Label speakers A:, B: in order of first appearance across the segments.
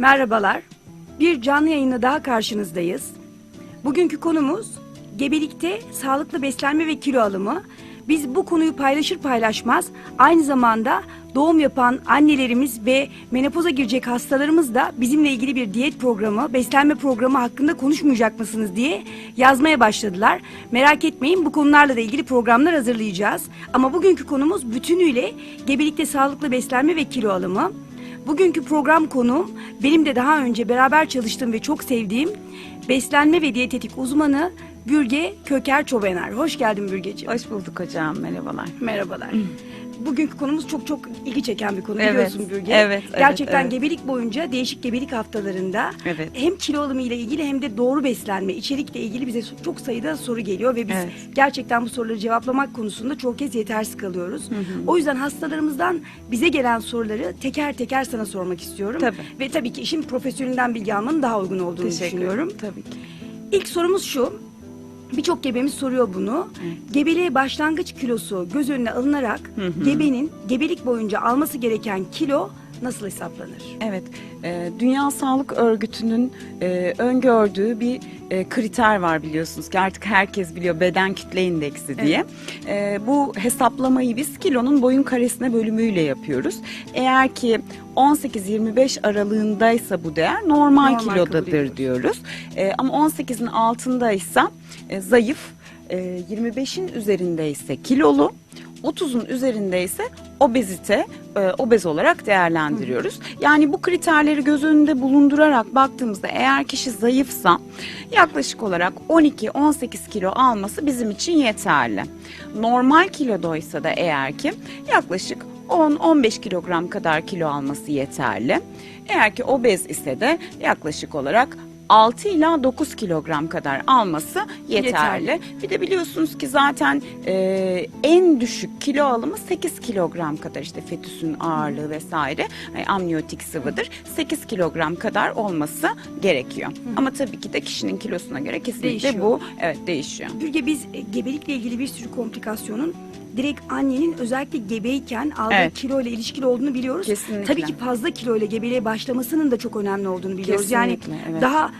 A: Merhabalar. Bir canlı yayında daha karşınızdayız. Bugünkü konumuz gebelikte sağlıklı beslenme ve kilo alımı. Biz bu konuyu paylaşır paylaşmaz aynı zamanda doğum yapan annelerimiz ve menopoza girecek hastalarımız da bizimle ilgili bir diyet programı, beslenme programı hakkında konuşmayacak mısınız diye yazmaya başladılar. Merak etmeyin bu konularla da ilgili programlar hazırlayacağız. Ama bugünkü konumuz bütünüyle gebelikte sağlıklı beslenme ve kilo alımı. Bugünkü program konuğum benim de daha önce beraber çalıştığım ve çok sevdiğim beslenme ve diyetetik uzmanı Bürge Köker Çobener. Hoş geldin Bürgeciğim.
B: Hoş bulduk hocam. Merhabalar.
A: Merhabalar. Bugünkü konumuz çok çok ilgi çeken bir konu
B: Evet,
A: biliyorsun Bürge.
B: evet,
A: Gerçekten
B: evet.
A: gebelik boyunca değişik gebelik haftalarında
B: Evet.
A: hem kilo alımı ile ilgili hem de doğru beslenme, içerikle ilgili bize çok sayıda soru geliyor ve biz
B: Evet.
A: gerçekten bu soruları cevaplamak konusunda çok kez yetersiz kalıyoruz. O yüzden hastalarımızdan bize gelen soruları teker teker sana sormak istiyorum.
B: Tabii.
A: Ve tabii ki işin profesyonelinden bilgi almanın daha uygun olduğunu
B: Teşekkür
A: düşünüyorum.
B: Tabii ki.
A: İlk sorumuz şu. Birçok gebemiz soruyor bunu. Gebeliğe başlangıç kilosu göz önüne alınarak gebenin gebelik boyunca alması gereken kilo nasıl hesaplanır?
B: Evet. e, Dünya Sağlık Örgütü'nün e, öngördüğü bir e, kriter var biliyorsunuz ki artık herkes biliyor beden kütle indeksi diye. E, bu hesaplamayı biz kilonun boyun karesine bölümüyle yapıyoruz. Eğer ki 18-25 aralığındaysa bu değer normal,
A: Normal
B: kilodadır diyoruz. E, ama 18'in altındaysa e, zayıf, e, 25'in üzerindeyse kilolu, 30'un üzerindeyse obezite, e, obez olarak değerlendiriyoruz. Yani bu kriterleri göz önünde bulundurarak baktığımızda eğer kişi zayıfsa yaklaşık olarak 12-18 kilo alması bizim için yeterli. Normal kilodaysa da eğer ki yaklaşık 10-15 kilogram kadar kilo alması yeterli. Eğer ki obez ise de yaklaşık olarak 6 ila 9 kilogram kadar alması yeterli.
A: Yeterli.
B: Bir de biliyorsunuz ki zaten e, en düşük kilo alımı 8 kilogram kadar işte fetüsün ağırlığı vesaire e, amniyotik sıvıdır. 8 kilogram kadar olması gerekiyor. Ama tabii ki de kişinin kilosuna göre kesinlikle
A: Değişiyor.
B: bu evet değişiyor.
A: Bürge biz e, gebelikle ilgili bir sürü komplikasyonun direkt annenin özellikle gebeyken aldığı
B: Evet.
A: kilo ile ilişkili olduğunu biliyoruz.
B: Kesinlikle.
A: Tabii ki fazla kilo ile gebeliğe başlamasının da çok önemli olduğunu biliyoruz. yani
B: Kesinlikle, evet.
A: daha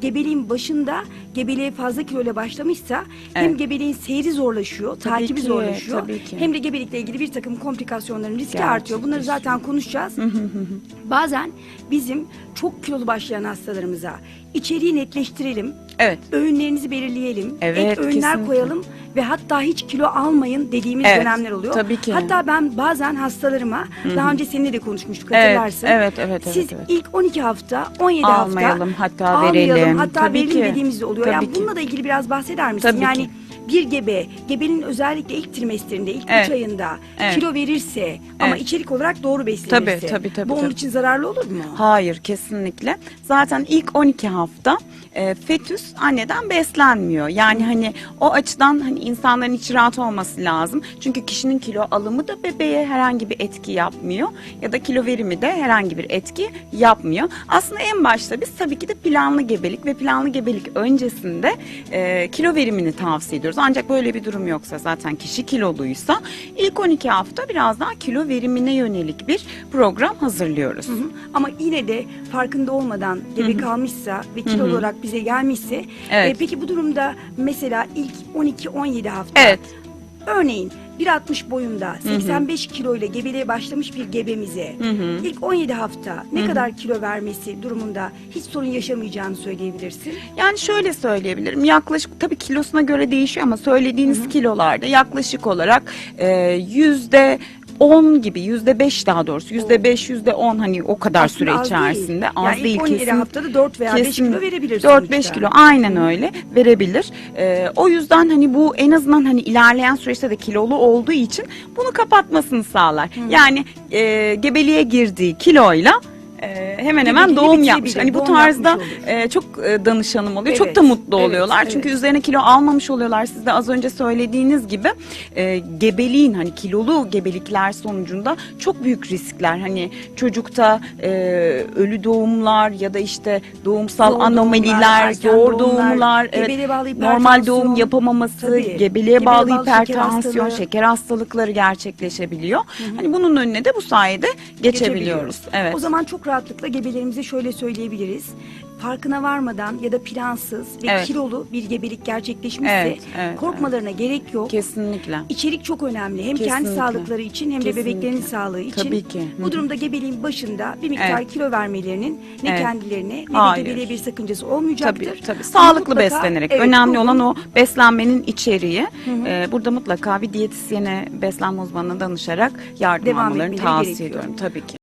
A: gebeliğin başında gebeliğe fazla kilo ile başlamışsa hem
B: Evet.
A: gebeliğin seyri zorlaşıyor,
B: Tabii
A: takibi
B: ki,
A: zorlaşıyor.
B: tabii ki.
A: Hem de gebelikle ilgili bir takım komplikasyonların riski artıyor. Bunları zaten konuşacağız. Bazen bizim çok kilolu başlayan hastalarımıza içeriği netleştirelim.
B: Evet.
A: Öğünlerinizi belirleyelim.
B: Evet,
A: ek öğünler
B: kesinlikle.
A: koyalım ve hatta hiç kilo almayın dediğimiz
B: Evet,
A: dönemler oluyor.
B: tabii ki.
A: Hatta ben bazen hastalarıma daha önce seninle de konuşmuştuk
B: Evet,
A: hatırlarsın.
B: evet, evet, evet,
A: Siz
B: evet.
A: ilk 12 hafta, 17
B: Almayalım,
A: hafta
B: hatta
A: almayalım,
B: verelim.
A: Hatta
B: Tabii
A: verelim
B: ki.
A: dediğimiz de oluyor.
B: Tabii
A: yani
B: ki.
A: bununla da ilgili biraz bahseder misin?
B: Tabii
A: yani
B: ki.
A: Bir gebe, gebenin özellikle ilk trimesterinde, ilk 3
B: Evet.
A: ayında
B: Evet.
A: kilo verirse ama
B: Evet.
A: içerik olarak doğru beslenirse
B: Tabii, tabii, tabii,
A: bu onun
B: tabii.
A: için zararlı olur mu?
B: Hayır kesinlikle. Zaten ilk 12 hafta e, fetüs anneden beslenmiyor. Yani hani o açıdan hani insanların içi rahat olması lazım. Çünkü kişinin kilo alımı da bebeğe herhangi bir etki yapmıyor ya da kilo verimi de herhangi bir etki yapmıyor. Aslında en başta biz tabii ki de planlı gebelik ve planlı gebelik öncesinde e, kilo verimini tavsiye ediyoruz. Ancak böyle bir durum yoksa zaten kişi kiloluysa ilk 12 hafta biraz daha kilo verimine yönelik bir program hazırlıyoruz.
A: Hı hı. Ama yine de farkında olmadan gebe kalmışsa ve kilo olarak bize gelmişse
B: Evet.
A: e, peki bu durumda mesela ilk 12-17 hafta
B: Evet.
A: örneğin 1.60 boyunda 85 kilo ile gebeliğe başlamış bir gebemize. İlk 17 hafta ne kadar kilo vermesi durumunda hiç sorun yaşamayacağını söyleyebilirsin.
B: Yani şöyle söyleyebilirim. Yaklaşık tabii kilosuna göre değişiyor ama söylediğiniz kilolarda yaklaşık olarak yüzde 10 gibi yüzde 5 daha doğrusu yüzde 5 yüzde 10 hani o kadar
A: Aslında
B: süre
A: az
B: içerisinde
A: değil.
B: az
A: Yani ilk
B: değil
A: 17
B: kesin.
A: haftada 4 veya 5 kilo verebilir
B: 4-5
A: sonuçta.
B: kilo aynen öyle verebilir. E, o yüzden hani bu en azından hani ilerleyen süreçte de kilolu olduğu için bunu kapatmasını sağlar. Yani e, gebeliğe girdiği kiloyla e, hemen hemen doğum yapmış.
A: bitirebilir,
B: Hani bu
A: doğum
B: tarzda
A: yapmış olur.
B: e, çok e, danışanım oluyor.
A: Evet,
B: Çok da mutlu
A: evet,
B: oluyorlar.
A: evet.
B: Çünkü üzerine kilo almamış oluyorlar. Siz de az önce söylediğiniz gibi e, gebeliğin hani kilolu gebelikler sonucunda çok büyük riskler. Hani çocukta e, ölü doğumlar ya da işte doğumsal
A: doğumlar,
B: anomaliler,
A: erken
B: zor
A: doğumlar,
B: doğumlar, evet,
A: gebeliğe bağlı
B: normal
A: hipertansiyon.
B: doğum yapamaması,
A: Tabii.
B: gebeliğe
A: Gebeliğe
B: bağlı
A: bağlı şeker
B: hipertansiyon,
A: hastalığı.
B: şeker hastalıkları gerçekleşebiliyor. Hani bunun önüne de bu sayede geçebiliyoruz. Evet.
A: O zaman çok rahat rahatlıkla gebelerimize şöyle söyleyebiliriz. Farkına varmadan ya da plansız ve
B: Evet.
A: kilolu bir gebelik gerçekleşmişse
B: Evet, evet,
A: korkmalarına gerek yok.
B: Kesinlikle.
A: İçerik çok önemli. Hem kendi
B: Kesinlikle.
A: sağlıkları için hem de
B: Kesinlikle.
A: bebeklerin sağlığı için.
B: Tabii ki. Hı
A: Bu
B: hı.
A: durumda gebeliğin başında bir miktar
B: Evet.
A: kilo vermelerinin ne
B: Evet.
A: kendilerine ne de
B: Hayır.
A: gebeliğe bir sakıncası olmayacaktır.
B: Tabii tabii.
A: Ama
B: Sağlıklı
A: mutlaka-
B: beslenerek.
A: evet,
B: Önemli
A: bu-
B: olan o beslenmenin içeriği. Ee, burada mutlaka bir diyetisyene, beslenme uzmanına danışarak yardım
A: Devam
B: almalarını
A: etmeleri
B: tavsiye
A: gerekiyor.
B: ediyorum tabii ki.